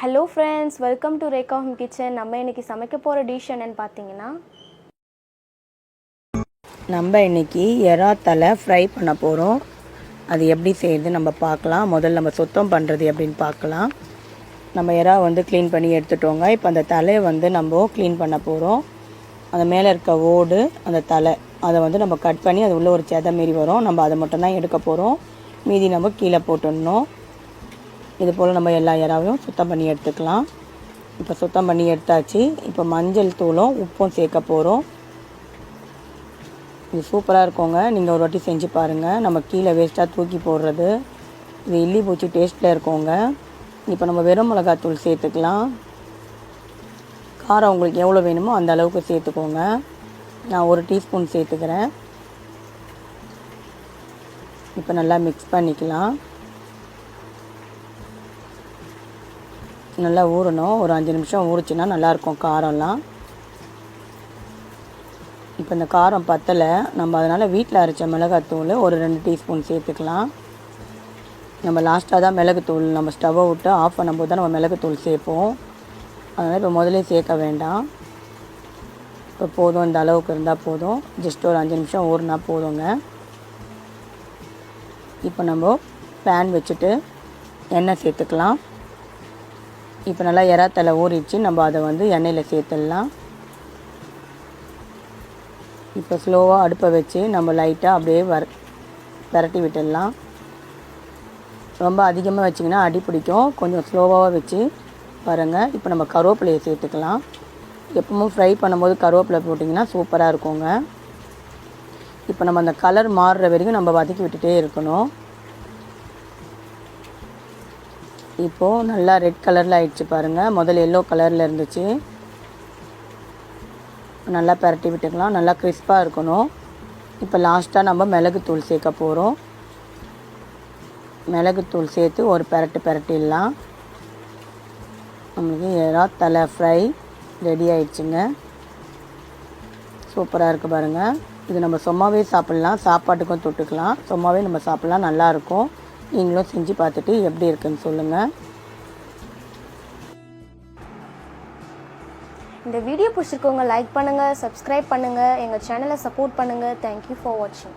Hello friends welcome to Rekha home kitchen நம்ம இன்றைக்கி சமைக்க போகிற டிஷ் என்னன்னு பார்த்தீங்கன்னா? நம்ம இன்னைக்கு எறா தலை ஃப்ரை பண்ண போகிறோம் அது எப்படி செய்யுது நம்ம பார்க்கலாம். முதல்ல நம்ம சுத்தம் பண்ணுறது எப்படின்னு பார்க்கலாம். நம்ம எறா வந்து க்ளீன் பண்ணி எடுத்துட்டோங்க. இப்போ அந்த தலையை வந்து நம்ம க்ளீன் பண்ண போகிறோம் அந்த மேலே இருக்க ஓடு அந்த தலை அதை வந்து நம்ம கட் பண்ணி அது உள்ளே ஒரு செதை மாரி வரும். நம்ம அதை மட்டும்தான் எடுக்க போகிறோம் மீதி நம்ம கீழே போட்டுடணும். இது போல் நம்ம எல்லா இறாவையும் சுத்தம் பண்ணி எடுத்துக்கலாம். இப்போ சுத்தம் பண்ணி எடுத்தாச்சு. இப்போ மஞ்சள் தூளும் உப்பும் சேர்க்க போகிறோம் இது சூப்பராக இருக்குங்க. நீங்கள் ஒரு வாட்டி செஞ்சு பாருங்கள் நம்ம கீழே வேஸ்ட்டாக தூக்கி போடுறது. இது இல்லி பூச்சி டேஸ்ட்டில் இருக்கோங்க. இப்போ நம்ம வெறும் மிளகாத்தூள் சேர்த்துக்கலாம். காரம் உங்களுக்கு எவ்வளோ வேணுமோ அந்த அளவுக்கு சேர்த்துக்கோங்க. நான் ஒரு டீஸ்பூன் சேர்த்துக்கிறேன். இப்போ நல்லா மிக்ஸ் பண்ணிக்கலாம். நல்லா ஊறணும். ஒரு அஞ்சு நிமிஷம் ஊறுச்சுன்னா நல்லாயிருக்கும் காரம்லாம். இப்போ இந்த காரம் பத்தலை. நம்ம அதனால் வீட்டில் அரைச்ச மிளகாத்தூள் ஒரு ரெண்டு டீஸ்பூன் சேர்த்துக்கலாம். நம்ம லாஸ்ட்டாக தான் மிளகுத்தூள் நம்ம ஸ்டவ்வை விட்டு ஆஃப் பண்ணும்போது தான் நம்ம மிளகுத்தூள் சேர்ப்போம். அதனால் இப்போ முதலே சேர்க்க வேண்டாம். இப்போ போதும் இந்த அளவுக்கு இருந்தால் போதும். ஜஸ்ட் ஒரு அஞ்சு நிமிஷம் ஊறினா போதுங்க. இப்போ நம்ம பேன் வச்சுட்டு எண்ணெய் சேர்த்துக்கலாம். இப்போ நல்லா எறாத்தலை ஊறிச்சு நம்ம அதை வந்து எண்ணெயில் சேர்த்துடலாம். இப்போ ஸ்லோவாக அடுப்பை வச்சு நம்ம லைட்டாக அப்படியே வர பரட்டி விட்டுடலாம். ரொம்ப அதிகமாக வச்சிங்கன்னா அடி பிடிக்கும். கொஞ்சம் ஸ்லோவாக வச்சு பாருங்கள் இப்போ நம்ம கருவேப்பிலையை சேர்த்துக்கலாம். எப்பவும் ஃப்ரை பண்ணும்போது கருவேப்பிலை போட்டிங்கன்னா சூப்பராக இருக்குங்க. இப்போ நம்ம அந்த கலர் மாறுற வரைக்கும் நம்ம வதக்கி விட்டுட்டே இருக்கணும். இப்போது நல்லா ரெட் கலரில் ஆயிடுச்சு பாருங்கள் முதல்ல எல்லோ கலரில் இருந்துச்சு. நல்லா பரட்டி விட்டுக்கலாம். நல்லா கிறிஸ்பாக இருக்கணும். இப்போ லாஸ்ட்டாக நம்ம மிளகுத்தூள் சேர்க்க போகிறோம் மிளகுத்தூள் சேர்த்து ஒரு பரட்டு பரட்டிடலாம். நம்மளுக்கு எறா தலை ஃப்ரை ரெடி ஆயிடுச்சுங்க. சூப்பராக இருக்குது பாருங்கள் இது நம்ம சும்மாவே சாப்பிட்லாம். சாப்பாட்டுக்கும் தொட்டுக்கலாம். சும்மாவே நம்ம சாப்பிட்லாம். நல்லாயிருக்கும் நீங்களும் செஞ்சு பார்த்துட்டு எப்படி இருக்குன்னு சொல்லுங்கள் இந்த வீடியோ பிடிச்சிருக்கவங்க லைக் பண்ணுங்கள் சப்ஸ்கிரைப் பண்ணுங்கள் எங்கள் சேனலை சப்போர்ட் பண்ணுங்கள் தேங்க்யூ ஃபார் வாட்சிங்